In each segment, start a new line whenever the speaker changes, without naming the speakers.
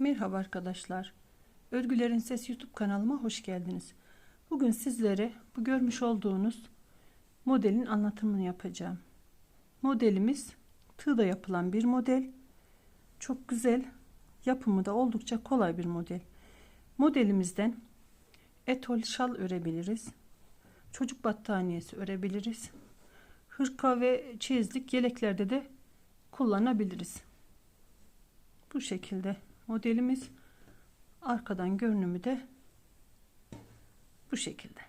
Merhaba arkadaşlar. Örgülerin Sesi YouTube kanalıma hoş geldiniz. Bugün sizlere bu görmüş olduğunuz modelin anlatımını yapacağım. Modelimiz tığda yapılan bir model. Çok güzel. Yapımı da oldukça kolay bir model. Modelimizden etol şal örebiliriz. Çocuk battaniyesi örebiliriz. Hırka ve çeyizlik yeleklerde de kullanabiliriz. Bu şekilde modelimiz arkadan görünümü de bu şekilde.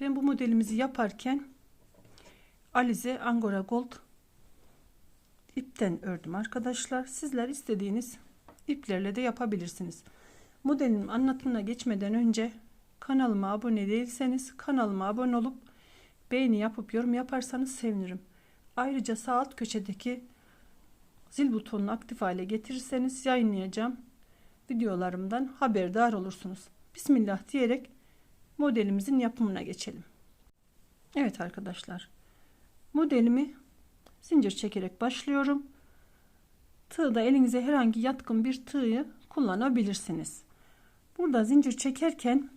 Ben bu modelimizi yaparken Alize Angora Gold ipten ördüm arkadaşlar. Sizler istediğiniz iplerle de yapabilirsiniz. Modelin anlatımına geçmeden önce kanalıma abone değilseniz kanalıma abone olup beğeni yapıp yorum yaparsanız sevinirim. Ayrıca sağ alt köşedeki zil butonunu aktif hale getirirseniz yayınlayacağım videolarımdan haberdar olursunuz. Bismillah diyerek modelimizin yapımına geçelim. Evet arkadaşlar. Modelimi zincir çekerek başlıyorum. Tığda elinize herhangi yatkın bir tığı kullanabilirsiniz. Burada zincir çekerken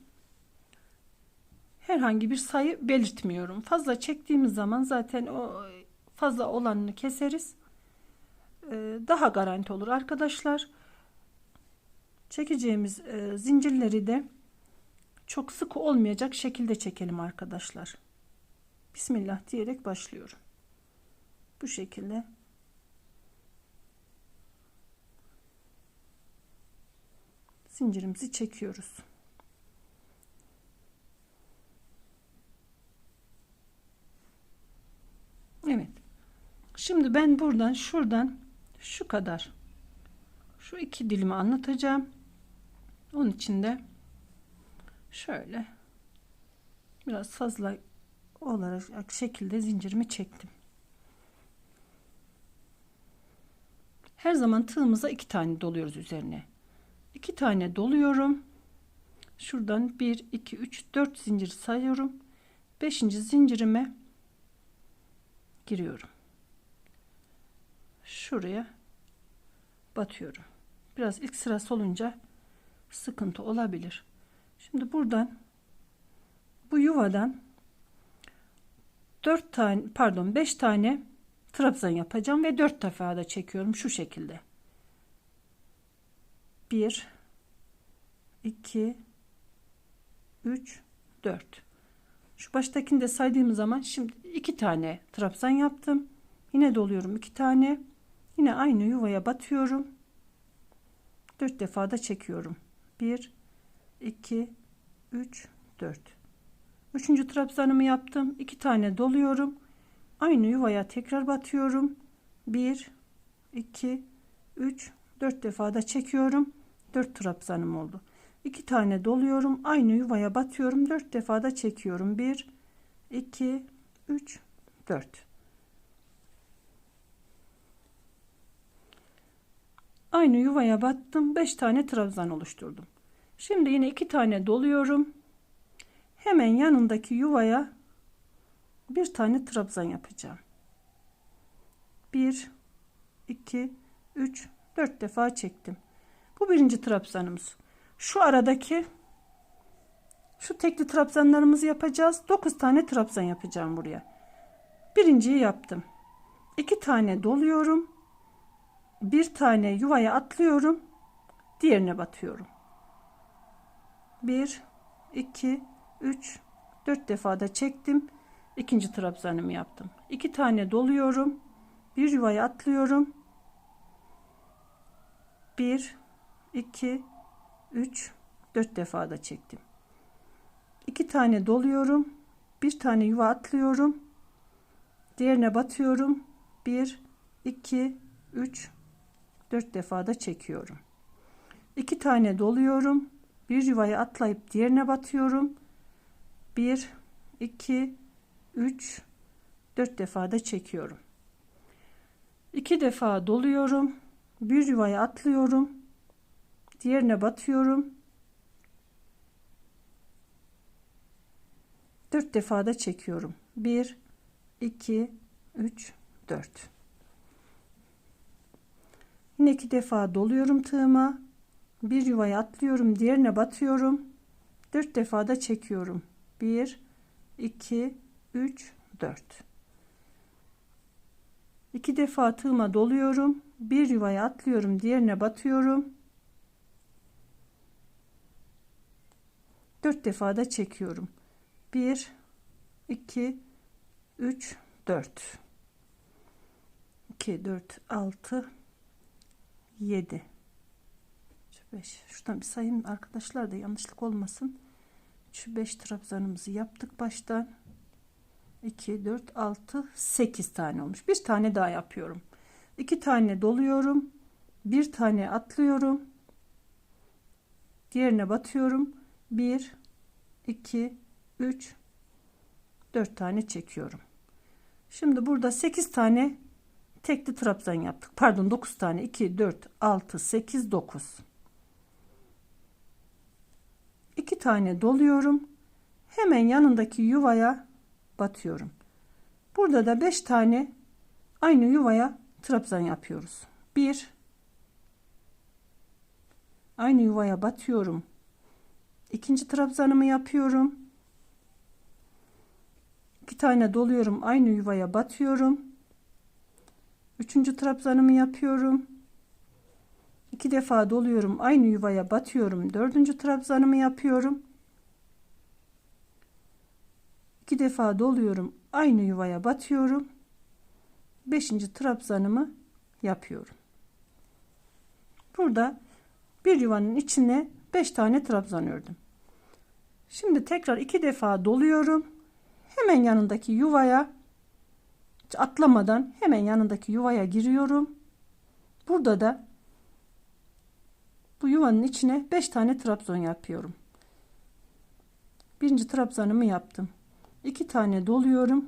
herhangi bir sayı belirtmiyorum. Fazla çektiğimiz zaman zaten o fazla olanını keseriz. Ee, daha garanti olur arkadaşlar. Çekeceğimiz e, zincirleri de çok sık olmayacak şekilde çekelim arkadaşlar. Bismillah diyerek başlıyorum. Bu şekilde zincirimizi çekiyoruz. Evet. Şimdi ben buradan şuradan şu kadar şu iki dilimi anlatacağım. Onun için de şöyle biraz fazla olarak şekilde zincirimi çektim. Her zaman tığımıza iki tane doluyoruz üzerine. İki tane doluyorum. Şuradan 1 2 3 4 zincir sayıyorum. 5. zincirime giriyorum. Şuraya batıyorum. Biraz ilk sırası olunca sıkıntı olabilir. Şimdi buradan bu yuvadan 4 tane pardon 5 tane trabzan yapacağım ve 4 defa da çekiyorum şu şekilde. 1 2 3 4 şu baştakini de saydığım zaman şimdi iki tane trabzan yaptım. Yine doluyorum iki tane. Yine aynı yuvaya batıyorum. 4 defa da çekiyorum. 1 2 3 4 Üçüncü trabzanımı yaptım. 2 tane doluyorum. Aynı yuvaya tekrar batıyorum. 1 2 3 4 defa da çekiyorum. 4 trabzanım oldu. 2 tane doluyorum. Aynı yuvaya batıyorum. 4 defa da çekiyorum. 1 2 3 4 Aynı yuvaya battım. 5 tane trabzan oluşturdum. Şimdi yine 2 tane doluyorum. Hemen yanındaki yuvaya bir tane trabzan yapacağım. 1 2 3 4 defa çektim. Bu birinci trabzanımız. Şu aradaki şu tekli trabzanlarımızı yapacağız. 9 tane trabzan yapacağım buraya. Birinciyi yaptım. 2 tane doluyorum bir tane yuvaya atlıyorum diğerine batıyorum. 1 2 3 4 defa da çektim ikinci trabzanımı yaptım. 2 tane doluyorum bir yuvaya atlıyorum. 1 2 3 4 defa da çektim. 2 tane doluyorum bir tane yuva atlıyorum diğerine batıyorum. 1 2 3 4 defa da çekiyorum. 2 tane doluyorum. Bir yuvaya atlayıp diğerine batıyorum. 1 2 3 4 defa da çekiyorum. 2 defa doluyorum. Bir yuvaya atlıyorum. Diğerine batıyorum. 4 defa da çekiyorum. 1 2 3 4 Yine iki defa doluyorum tığıma. Bir yuvaya atlıyorum, diğerine batıyorum. Dört defa da çekiyorum. Bir, iki, üç, dört. İki defa tığıma doluyorum. Bir yuvaya atlıyorum, diğerine batıyorum. Dört defa da çekiyorum. Bir, iki, üç, dört. 2, 4, 6, 7. 5. Şuradan bir sayayım arkadaşlar da yanlışlık olmasın. Şu 5 trabzanımızı yaptık baştan. 2, 4, 6, 8 tane olmuş. Bir tane daha yapıyorum. 2 tane doluyorum. Bir tane atlıyorum. Diğerine batıyorum. 1, 2, 3, 4 tane çekiyorum. Şimdi burada 8 tane tekli trabzan yaptık. Pardon 9 tane 2 4 6 8 9. 2 tane doluyorum. Hemen yanındaki yuvaya batıyorum. Burada da 5 tane aynı yuvaya trabzan yapıyoruz. 1 Aynı yuvaya batıyorum. İkinci trabzanımı yapıyorum. 2 tane doluyorum. Aynı yuvaya batıyorum. Üçüncü trabzanımı yapıyorum. İki defa doluyorum. Aynı yuvaya batıyorum. Dördüncü trabzanımı yapıyorum. İki defa doluyorum. Aynı yuvaya batıyorum. Beşinci trabzanımı yapıyorum. Burada bir yuvanın içine beş tane trabzan ördüm. Şimdi tekrar iki defa doluyorum. Hemen yanındaki yuvaya hiç atlamadan hemen yanındaki yuvaya giriyorum. Burada da bu yuvanın içine 5 tane trabzan yapıyorum. Birinci trabzanımı yaptım. 2 tane doluyorum.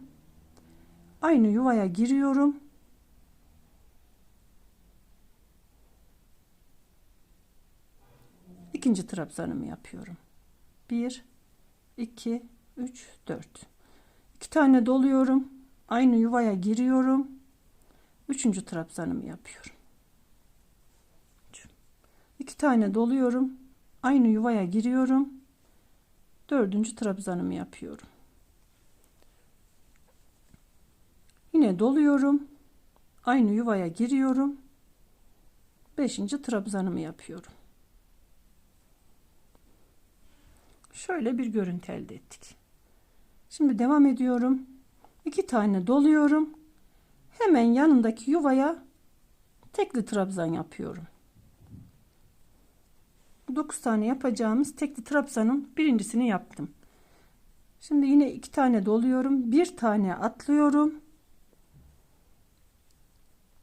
Aynı yuvaya giriyorum. İkinci trabzanımı yapıyorum. 1 2 3 4 2 tane doluyorum aynı yuvaya giriyorum. Üçüncü trabzanımı yapıyorum. İki tane doluyorum. Aynı yuvaya giriyorum. Dördüncü trabzanımı yapıyorum. Yine doluyorum. Aynı yuvaya giriyorum. Beşinci trabzanımı yapıyorum. Şöyle bir görüntü elde ettik. Şimdi devam ediyorum iki tane doluyorum. Hemen yanındaki yuvaya tekli trabzan yapıyorum. 9 tane yapacağımız tekli trabzanın birincisini yaptım. Şimdi yine iki tane doluyorum. Bir tane atlıyorum.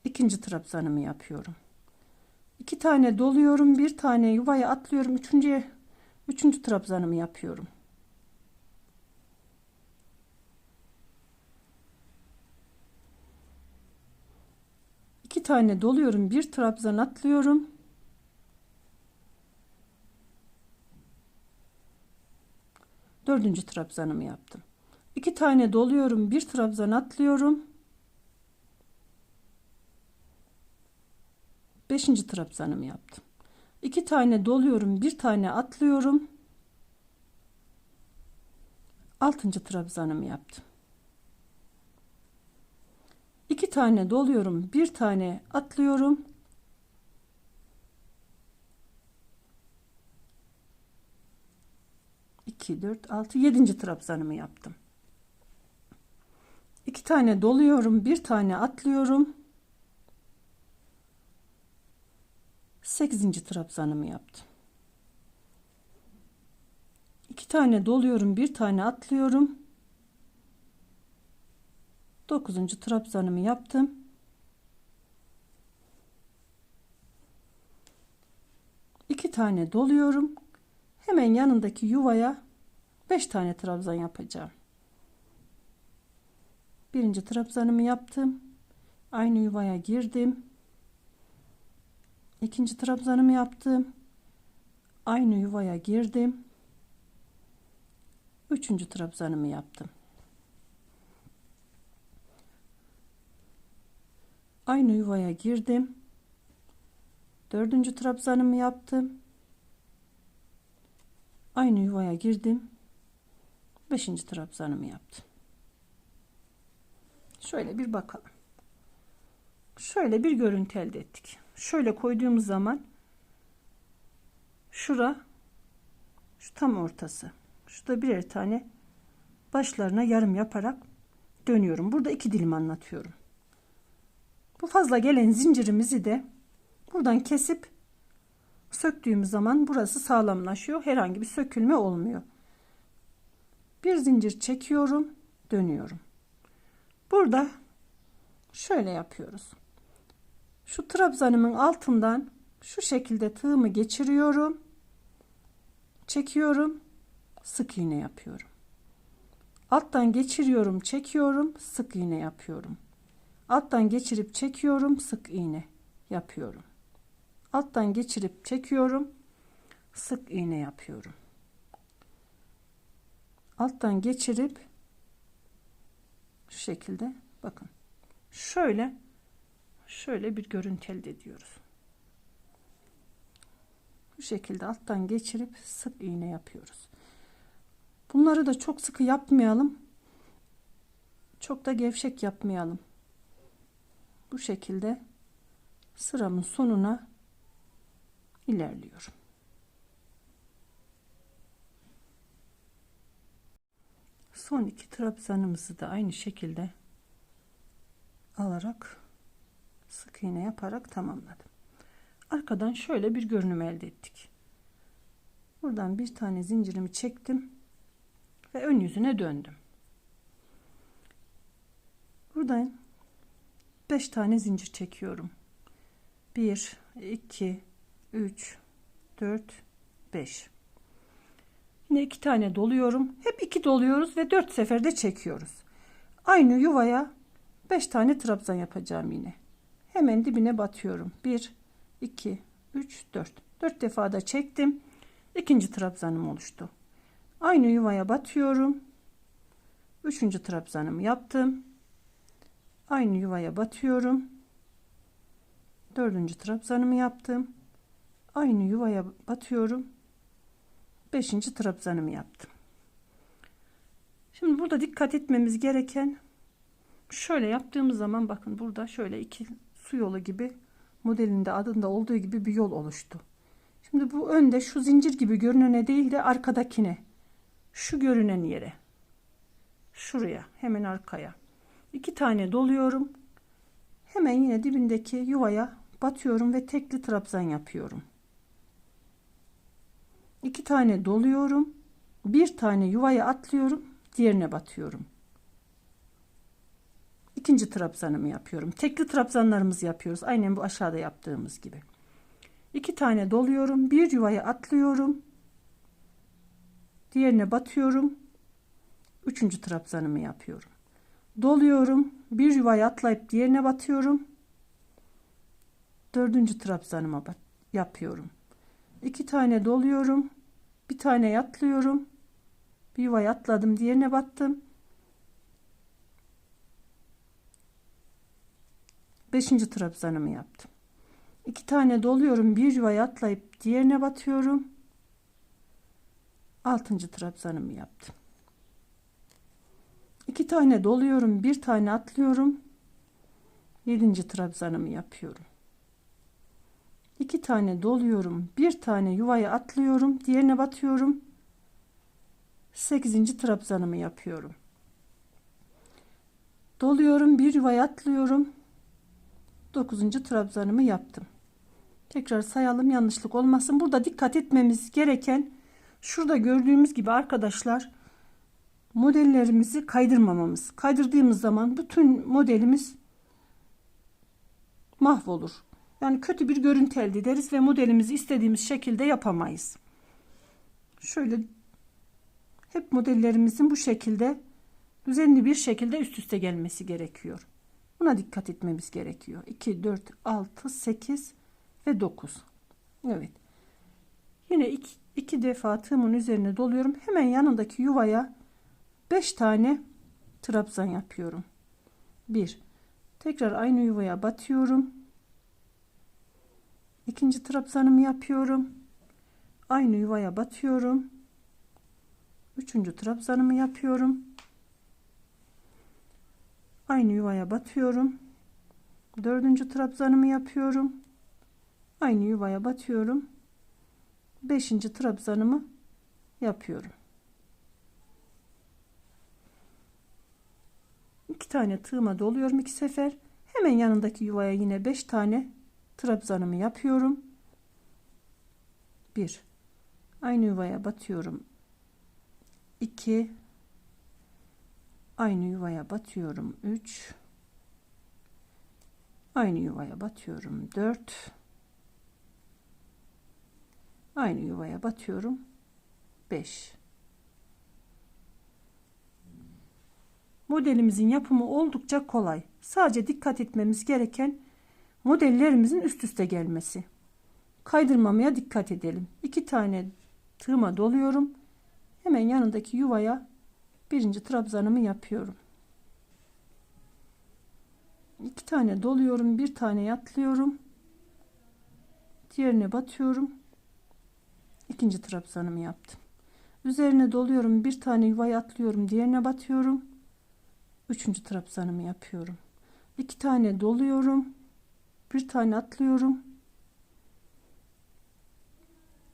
İkinci trabzanımı yapıyorum. İki tane doluyorum. Bir tane yuvaya atlıyorum. Üçüncüye, üçüncü trabzanımı yapıyorum. iki tane doluyorum bir trabzan atlıyorum. Dördüncü trabzanımı yaptım. İki tane doluyorum bir trabzan atlıyorum. Beşinci trabzanımı yaptım. İki tane doluyorum bir tane atlıyorum. Altıncı trabzanımı yaptım iki tane doluyorum bir tane atlıyorum. İki dört altı yedinci trabzanımı yaptım. İki tane doluyorum bir tane atlıyorum. Sekizinci trabzanımı yaptım. İki tane doluyorum bir tane atlıyorum 9. trabzanımı yaptım. iki tane doluyorum. Hemen yanındaki yuvaya 5 tane trabzan yapacağım. Birinci trabzanımı yaptım. Aynı yuvaya girdim. İkinci trabzanımı yaptım. Aynı yuvaya girdim. Üçüncü trabzanımı yaptım. Aynı yuvaya girdim Dördüncü trabzanımı yaptım. Aynı yuvaya girdim. Beşinci trabzanımı yaptım. Şöyle bir bakalım. Şöyle bir görüntü elde ettik. Şöyle koyduğumuz zaman şura şu tam ortası. Şurada birer tane başlarına yarım yaparak dönüyorum. Burada iki dilim anlatıyorum. Bu fazla gelen zincirimizi de buradan kesip söktüğümüz zaman burası sağlamlaşıyor. Herhangi bir sökülme olmuyor. Bir zincir çekiyorum, dönüyorum. Burada şöyle yapıyoruz. Şu trabzanımın altından şu şekilde tığımı geçiriyorum. Çekiyorum. Sık iğne yapıyorum. Alttan geçiriyorum, çekiyorum, sık iğne yapıyorum. Alttan geçirip çekiyorum, sık iğne yapıyorum. Alttan geçirip çekiyorum, sık iğne yapıyorum. Alttan geçirip şu şekilde bakın. Şöyle şöyle bir görüntü elde ediyoruz. Bu şekilde alttan geçirip sık iğne yapıyoruz. Bunları da çok sıkı yapmayalım. Çok da gevşek yapmayalım. Bu şekilde sıramın sonuna ilerliyorum. Son iki trabzanımızı da aynı şekilde alarak sık iğne yaparak tamamladım. Arkadan şöyle bir görünüm elde ettik. Buradan bir tane zincirimi çektim ve ön yüzüne döndüm. Buradan 5 tane zincir çekiyorum. 1 2 3 4 5 Yine iki tane doluyorum. Hep iki doluyoruz ve dört seferde çekiyoruz. Aynı yuvaya 5 tane trabzan yapacağım yine. Hemen dibine batıyorum. 1 2 3 4 4 defa da çektim. İkinci trabzanım oluştu. Aynı yuvaya batıyorum. Üçüncü trabzanımı yaptım. Aynı yuvaya batıyorum. Dördüncü trabzanımı yaptım. Aynı yuvaya batıyorum. Beşinci trabzanımı yaptım. Şimdi burada dikkat etmemiz gereken şöyle yaptığımız zaman bakın burada şöyle iki su yolu gibi modelinde adında olduğu gibi bir yol oluştu. Şimdi bu önde şu zincir gibi görünene değil de arkadakine şu görünen yere şuraya hemen arkaya iki tane doluyorum. Hemen yine dibindeki yuvaya batıyorum ve tekli trabzan yapıyorum. İki tane doluyorum. Bir tane yuvaya atlıyorum. Diğerine batıyorum. İkinci trabzanımı yapıyorum. Tekli trabzanlarımızı yapıyoruz. Aynen bu aşağıda yaptığımız gibi. İki tane doluyorum. Bir yuvaya atlıyorum. Diğerine batıyorum. Üçüncü trabzanımı yapıyorum doluyorum bir yuvaya atlayıp diğerine batıyorum. Dördüncü trabzanıma yapıyorum. İki tane doluyorum bir tane atlıyorum bir yuvaya atladım diğerine battım. Beşinci trabzanımı yaptım. İki tane doluyorum bir yuvaya atlayıp diğerine batıyorum. Altıncı trabzanımı yaptım iki tane doluyorum bir tane atlıyorum. Yedinci trabzanımı yapıyorum. İki tane doluyorum bir tane yuvaya atlıyorum diğerine batıyorum. Sekizinci trabzanımı yapıyorum. Doluyorum bir yuvaya atlıyorum. Dokuzuncu trabzanımı yaptım. Tekrar sayalım yanlışlık olmasın. Burada dikkat etmemiz gereken şurada gördüğümüz gibi arkadaşlar modellerimizi kaydırmamamız. Kaydırdığımız zaman bütün modelimiz mahvolur. Yani kötü bir görüntü elde ederiz ve modelimizi istediğimiz şekilde yapamayız. Şöyle hep modellerimizin bu şekilde düzenli bir şekilde üst üste gelmesi gerekiyor. Buna dikkat etmemiz gerekiyor. 2, 4, 6, 8 ve 9. Evet. Yine iki, iki defa tığımın üzerine doluyorum. Hemen yanındaki yuvaya 5 tane trabzan yapıyorum. 1 tekrar aynı yuvaya batıyorum. ikinci trabzanımı yapıyorum. Aynı yuvaya batıyorum. Üçüncü trabzanımı yapıyorum. Aynı yuvaya batıyorum. Dördüncü trabzanımı yapıyorum. Aynı yuvaya batıyorum. Beşinci trabzanımı yapıyorum. İki tane tığıma doluyorum iki sefer. Hemen yanındaki yuvaya yine beş tane trabzanımı yapıyorum. Bir. Aynı yuvaya batıyorum. 2 aynı yuvaya batıyorum 3 aynı yuvaya batıyorum 4 aynı yuvaya batıyorum 5 modelimizin yapımı oldukça kolay sadece dikkat etmemiz gereken modellerimizin üst üste gelmesi kaydırmamaya dikkat edelim iki tane tığıma doluyorum hemen yanındaki yuvaya birinci trabzanımı yapıyorum. iki tane doluyorum, bir tane atlıyorum. Diğerine batıyorum. ikinci trabzanımı yaptım. Üzerine doluyorum, bir tane yuvaya atlıyorum, diğerine batıyorum. Üçüncü trabzanımı yapıyorum. iki tane doluyorum, bir tane atlıyorum.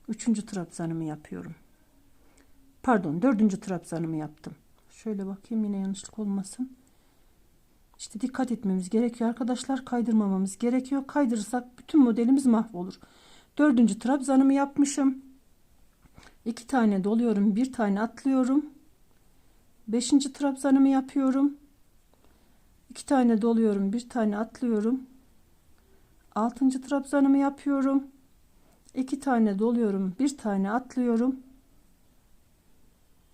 Üçüncü trabzanımı yapıyorum pardon dördüncü trabzanımı yaptım. Şöyle bakayım yine yanlışlık olmasın. İşte dikkat etmemiz gerekiyor arkadaşlar. Kaydırmamamız gerekiyor. Kaydırırsak bütün modelimiz mahvolur. Dördüncü trabzanımı yapmışım. İki tane doluyorum. Bir tane atlıyorum. Beşinci trabzanımı yapıyorum. İki tane doluyorum. Bir tane atlıyorum. Altıncı trabzanımı yapıyorum. İki tane doluyorum. Bir tane atlıyorum.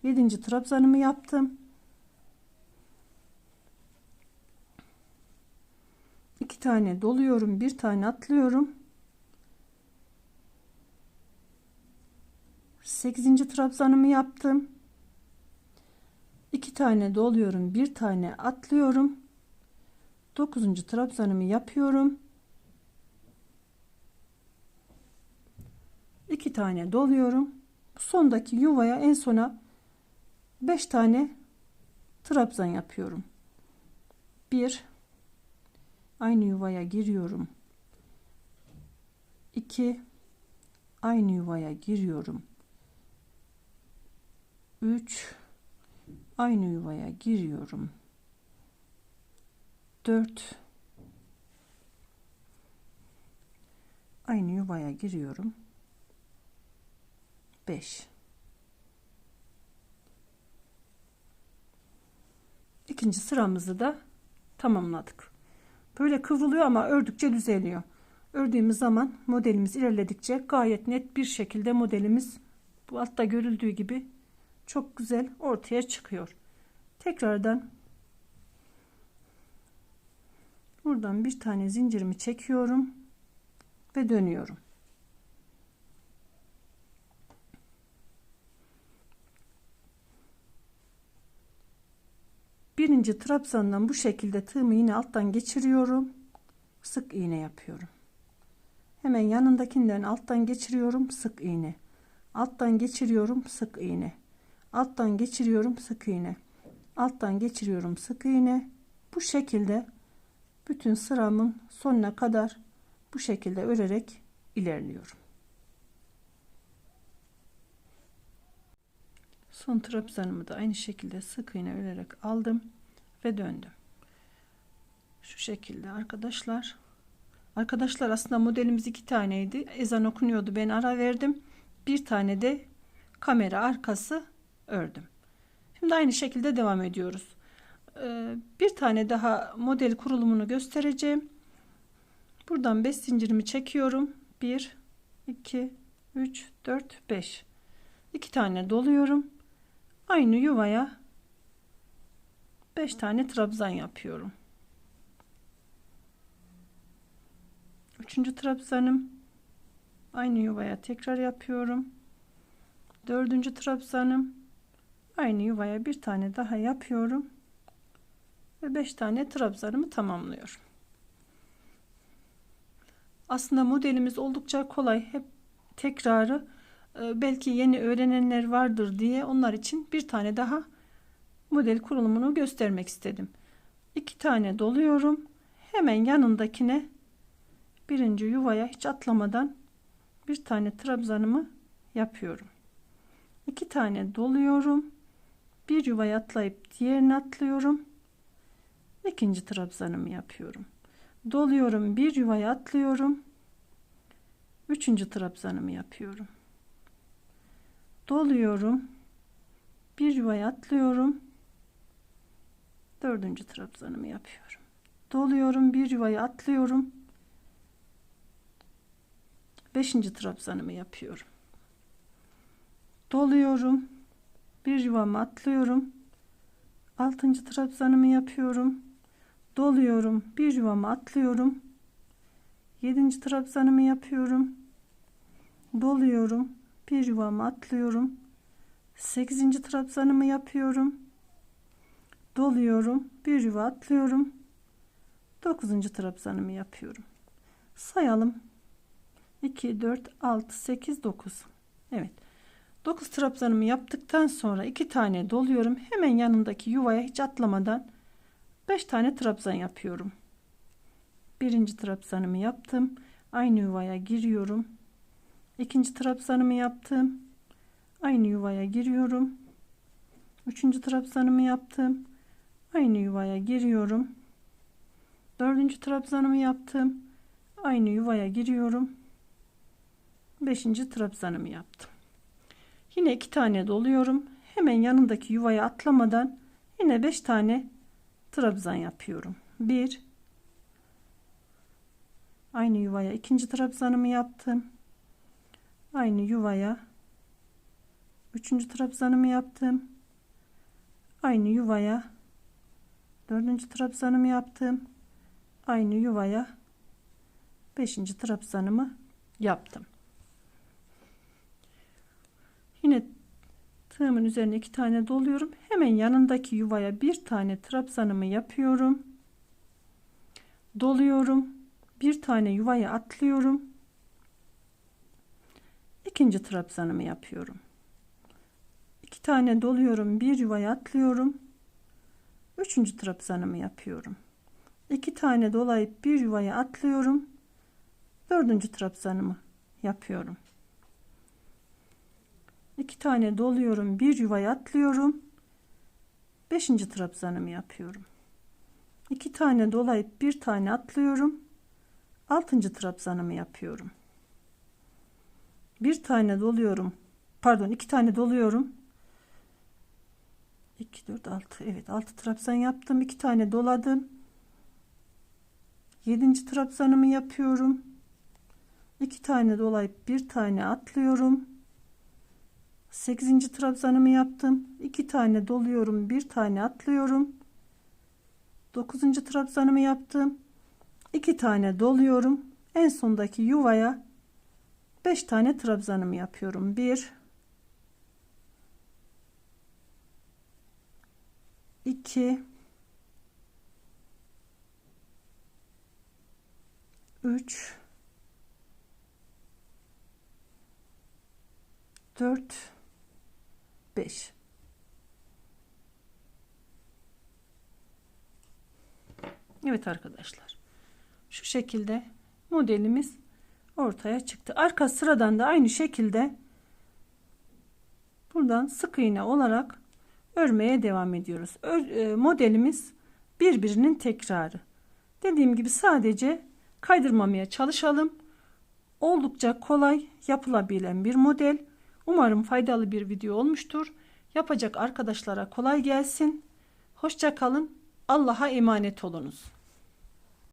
7. trabzanımı yaptım. 2 tane doluyorum, bir tane atlıyorum. 8. trabzanımı yaptım. 2 tane doluyorum, bir tane atlıyorum. 9. trabzanımı yapıyorum. 2 tane doluyorum. Sondaki yuvaya en sona 5 tane trabzan yapıyorum. 1 aynı yuvaya giriyorum. 2 aynı yuvaya giriyorum. 3 aynı yuvaya giriyorum. 4 aynı yuvaya giriyorum. 5 ikinci sıramızı da tamamladık. Böyle kıvrılıyor ama ördükçe düzeliyor. Ördüğümüz zaman modelimiz ilerledikçe gayet net bir şekilde modelimiz bu altta görüldüğü gibi çok güzel ortaya çıkıyor. Tekrardan buradan bir tane zincirimi çekiyorum ve dönüyorum. birinci trabzandan bu şekilde tığımı yine alttan geçiriyorum. Sık iğne yapıyorum. Hemen yanındakinden alttan geçiriyorum sık iğne. Alttan geçiriyorum sık iğne. Alttan geçiriyorum sık iğne. Alttan geçiriyorum sık iğne. Bu şekilde bütün sıramın sonuna kadar bu şekilde örerek ilerliyorum son trabzanımı da aynı şekilde sık iğne örerek aldım ve döndüm. Şu şekilde arkadaşlar. Arkadaşlar aslında modelimiz iki taneydi. Ezan okunuyordu. Ben ara verdim. Bir tane de kamera arkası ördüm. Şimdi aynı şekilde devam ediyoruz. Ee, bir tane daha model kurulumunu göstereceğim. Buradan 5 zincirimi çekiyorum. 1 2 3 4 5 2 tane doluyorum. Aynı yuvaya 5 tane trabzan yapıyorum. Üçüncü trabzanım aynı yuvaya tekrar yapıyorum. Dördüncü trabzanım aynı yuvaya bir tane daha yapıyorum ve 5 tane trabzanımı tamamlıyorum. Aslında modelimiz oldukça kolay. Hep tekrarı e, belki yeni öğrenenler vardır diye onlar için bir tane daha model kurulumunu göstermek istedim. İki tane doluyorum. Hemen yanındakine birinci yuvaya hiç atlamadan bir tane trabzanımı yapıyorum. İki tane doluyorum. Bir yuvaya atlayıp diğerini atlıyorum. İkinci trabzanımı yapıyorum. Doluyorum, bir yuvaya atlıyorum. Üçüncü trabzanımı yapıyorum. Doluyorum. Bir yuvaya atlıyorum. Dördüncü trabzanımı yapıyorum. Doluyorum, bir yuvaya atlıyorum. Beşinci trabzanımı yapıyorum. Doluyorum. Bir yuvama atlıyorum. Altıncı trabzanımı yapıyorum. Doluyorum. Bir yuvama atlıyorum. Yedinci trabzanımı yapıyorum. Doluyorum. Bir yuvama atlıyorum. Sekizinci trabzanımı yapıyorum. Doluyorum. Bir yuva atlıyorum. Dokuzuncu trabzanımı yapıyorum. Sayalım. 2, 4, 6, 8, 9. Evet. 9 trabzanımı yaptıktan sonra 2 tane doluyorum. Hemen yanındaki yuvaya hiç atlamadan 5 tane trabzan yapıyorum. Birinci trabzanımı yaptım. Aynı yuvaya giriyorum. İkinci trabzanımı yaptım. Aynı yuvaya giriyorum. Üçüncü trabzanımı yaptım. Aynı yuvaya giriyorum. Dördüncü trabzanımı yaptım. Aynı yuvaya giriyorum. Beşinci trabzanımı yaptım. Yine iki tane doluyorum. Hemen yanındaki yuvaya atlamadan yine beş tane trabzan yapıyorum. Bir, aynı yuvaya ikinci trabzanımı yaptım. Aynı yuvaya üçüncü trabzanımı yaptım. Aynı yuvaya dördüncü trabzanımı yaptım. Aynı yuvaya beşinci trabzanımı yaptım. Yine tığımın üzerine iki tane doluyorum. Hemen yanındaki yuvaya bir tane trabzanımı yapıyorum. Doluyorum. Bir tane yuvaya atlıyorum. İkinci trabzanımı yapıyorum. İki tane doluyorum. Bir yuvaya atlıyorum. Üçüncü trabzanımı yapıyorum. İki tane dolayıp bir yuvaya atlıyorum. Dördüncü trabzanımı yapıyorum. İki tane doluyorum. Bir yuvaya atlıyorum. Beşinci trabzanımı yapıyorum. İki tane dolayıp bir tane atlıyorum. Altıncı trabzanımı yapıyorum. Bir tane doluyorum. Pardon iki tane doluyorum. 2 4 6 evet 6 trabzan yaptım. 2 tane doladım. 7. trabzanımı yapıyorum. 2 tane dolayıp bir tane atlıyorum. 8. trabzanımı yaptım. 2 tane doluyorum, bir tane atlıyorum. 9. trabzanımı yaptım. 2 tane doluyorum. En sondaki yuvaya 5 tane trabzanımı yapıyorum. 1 2 3 4 5 Evet arkadaşlar. Şu şekilde modelimiz ortaya çıktı. Arka sıradan da aynı şekilde buradan sık iğne olarak örmeye devam ediyoruz. Ör, e, modelimiz birbirinin tekrarı. Dediğim gibi sadece kaydırmamaya çalışalım. Oldukça kolay yapılabilen bir model Umarım faydalı bir video olmuştur. Yapacak arkadaşlara kolay gelsin. Hoşça kalın. Allah'a emanet olunuz.